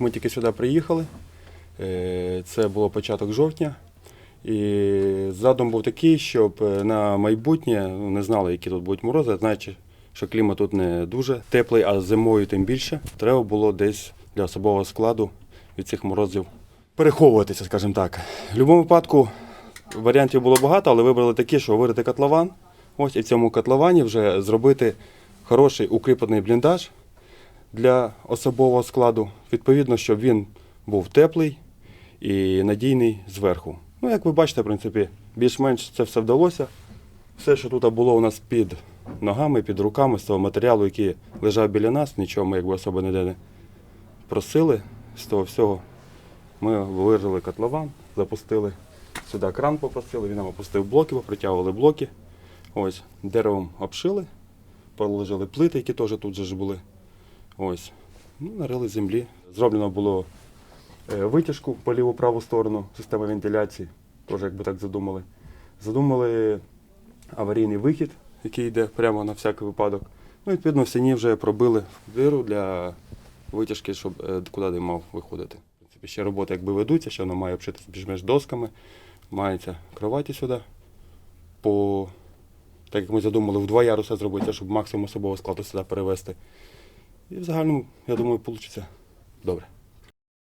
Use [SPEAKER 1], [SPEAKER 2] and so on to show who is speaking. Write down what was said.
[SPEAKER 1] Ми тільки сюди приїхали. Е, Це було початок жовтня. І задум був такий, щоб е, на майбутнє ну, не знали, які тут будуть морози, знаючи, що клімат тут не дуже теплий, а зимою тим більше. Треба було десь для особового складу від цих морозів переховуватися, скажімо так. В будь-якому випадку варіантів було багато, але вибрали такі, що вирити котлован. Ось і в цьому котловані вже зробити хороший укріплений бліндаж для особового складу. Відповідно, щоб він був теплий і надійний зверху. Ну, як ви бачите, в принципі, більш-менш це все вдалося. Все, що тут було у нас під ногами, під руками з того матеріалу, який лежав біля нас, нічого ми якби особо ніде не просили. З того всього ми вирили котлован, запустили сюди кран попросили, він нам опустив блоки, попритягували блоки. Ось, деревом обшили, положили плити, які теж тут же ж були. Ось, ну, нарили землі. Зроблено було е, витяжку по ліву праву сторону, система вентиляції, теж якби так задумали. Задумали аварійний вихід, який йде прямо на всякий випадок. Ну, відповідно, в стіні вже пробили диру для витяжки, щоб е, куди дим мав виходити. Ще роботи якби ведуться, ще воно має обшитися більш-менш досками. Мається кроваті сюди. По, так як ми задумали, в два яруси зробити, щоб максимум особового складу сюди перевезти. І в загальному, я думаю, вийде добре.